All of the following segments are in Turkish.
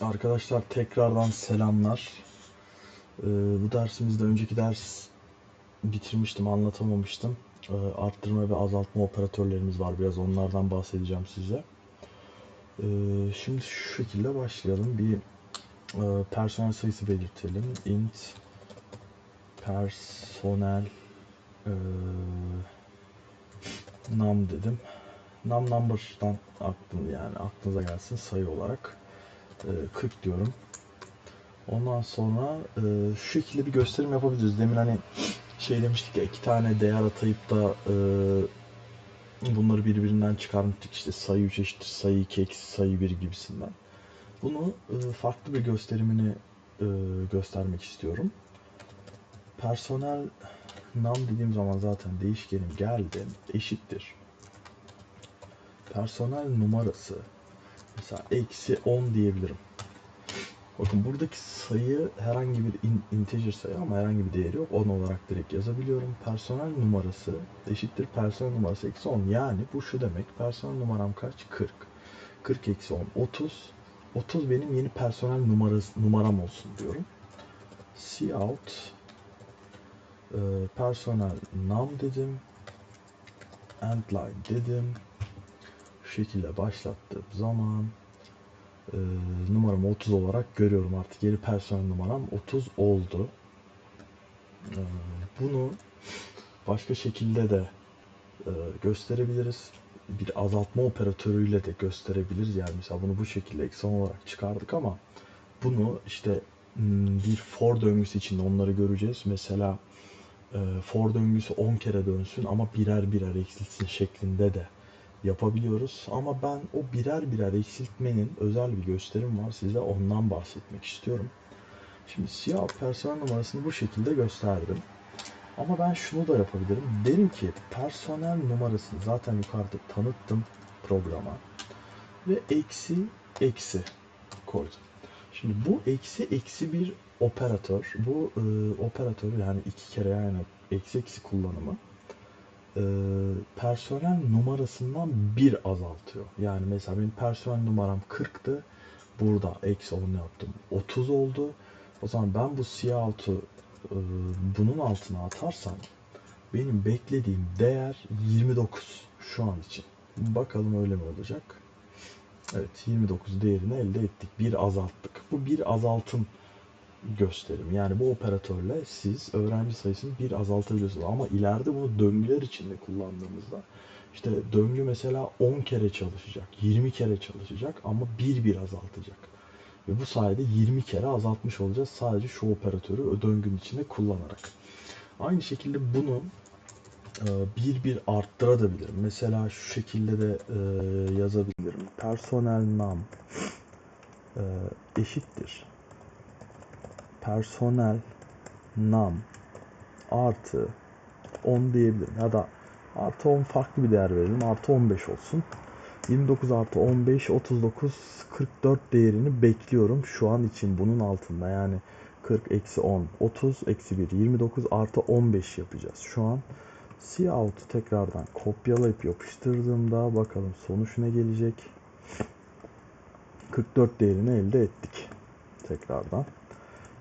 Arkadaşlar tekrardan selamlar. Ee, bu dersimizde önceki ders bitirmiştim, anlatamamıştım. Ee, arttırma ve azaltma operatörlerimiz var. Biraz onlardan bahsedeceğim size. Ee, şimdi şu şekilde başlayalım. Bir e, personel sayısı belirtelim. int personel e, num dedim. Num number'dan aklım yani aklınıza gelsin sayı olarak. E, 40 diyorum. Ondan sonra e, şu şekilde bir gösterim yapabiliriz. Demin hani şey demiştik ya iki tane değer atayıp da e, bunları birbirinden çıkarmıştık işte sayı 3 eşittir sayı 2 eksi sayı 1 gibisinden. Bunu e, farklı bir gösterimini e, göstermek istiyorum. Personel num dediğim zaman zaten değişkenim geldi eşittir. Personel numarası mesela eksi 10 diyebilirim. Bakın buradaki sayı herhangi bir in- integer sayı ama herhangi bir değeri yok. 10 olarak direkt yazabiliyorum. Personel numarası eşittir personel numarası eksi 10. Yani bu şu demek. Personel numaram kaç? 40. 40 eksi 10. 30. 30 benim yeni personel numarası, numaram olsun diyorum. Cout e, personel num dedim. Endline dedim. Şekilde başlattığım zaman e, numaramı 30 olarak görüyorum artık. Yeni personel numaram 30 oldu. E, bunu başka şekilde de e, gösterebiliriz. Bir azaltma operatörüyle de gösterebiliriz. Yani mesela bunu bu şekilde eksen olarak çıkardık ama bunu işte hmm, bir for döngüsü için onları göreceğiz. Mesela e, for döngüsü 10 kere dönsün ama birer birer eksilsin şeklinde de yapabiliyoruz. Ama ben o birer birer eksiltmenin özel bir gösterim var. Size ondan bahsetmek istiyorum. Şimdi siyah personel numarasını bu şekilde gösterdim. Ama ben şunu da yapabilirim. Derim ki personel numarasını zaten yukarıda tanıttım programa. Ve eksi eksi koydum. Şimdi bu eksi eksi bir operatör. Bu e, operatör yani iki kere yani eksi eksi kullanımı e, personel numarasından bir azaltıyor. Yani mesela benim personel numaram 40'tı. Burada eksi 10 yaptım. 30 oldu. O zaman ben bu siyahotu e, bunun altına atarsam benim beklediğim değer 29 şu an için. Bakalım öyle mi olacak? Evet 29 değerini elde ettik. Bir azalttık. Bu bir azaltım gösterim. Yani bu operatörle siz öğrenci sayısını bir azaltabiliyorsunuz. Ama ileride bunu döngüler içinde kullandığımızda işte döngü mesela 10 kere çalışacak, 20 kere çalışacak ama bir bir azaltacak. Ve bu sayede 20 kere azaltmış olacağız sadece şu operatörü döngünün içinde kullanarak. Aynı şekilde bunu e, bir bir arttırabilirim. Mesela şu şekilde de e, yazabilirim. Personel num e, eşittir personel num artı 10 diyebilirim. Ya da artı 10 farklı bir değer verelim. Artı 15 olsun. 29 artı 15 39 44 değerini bekliyorum şu an için bunun altında yani 40 eksi 10 30 eksi 1 29 artı 15 yapacağız şu an Cout'u tekrardan kopyalayıp yapıştırdığımda bakalım sonuç ne gelecek 44 değerini elde ettik tekrardan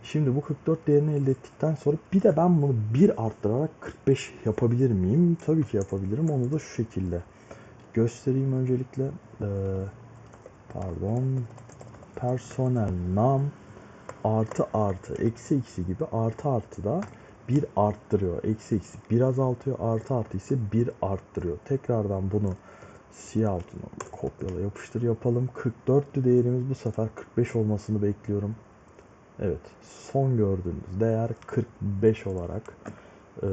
Şimdi bu 44 değerini elde ettikten sonra bir de ben bunu 1 arttırarak 45 yapabilir miyim? Tabii ki yapabilirim. Onu da şu şekilde göstereyim öncelikle. Ee, pardon. Personel num artı artı eksi eksi gibi artı artı da 1 arttırıyor. Eksi eksi 1 azaltıyor. Artı artı ise 1 arttırıyor. Tekrardan bunu siyah altına kopyala yapıştır yapalım. 44'lü değerimiz bu sefer 45 olmasını bekliyorum. Evet, son gördüğümüz değer 45 olarak e,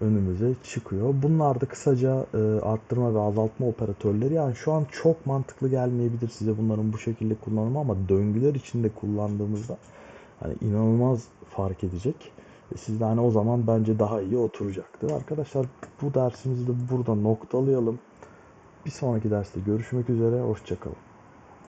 önümüze çıkıyor. Bunlar da kısaca e, arttırma ve azaltma operatörleri. Yani şu an çok mantıklı gelmeyebilir size bunların bu şekilde kullanımı ama döngüler içinde kullandığımızda hani inanılmaz fark edecek. E, siz de hani o zaman bence daha iyi oturacaktır. Arkadaşlar bu dersimizi de burada noktalayalım. Bir sonraki derste görüşmek üzere. Hoşçakalın.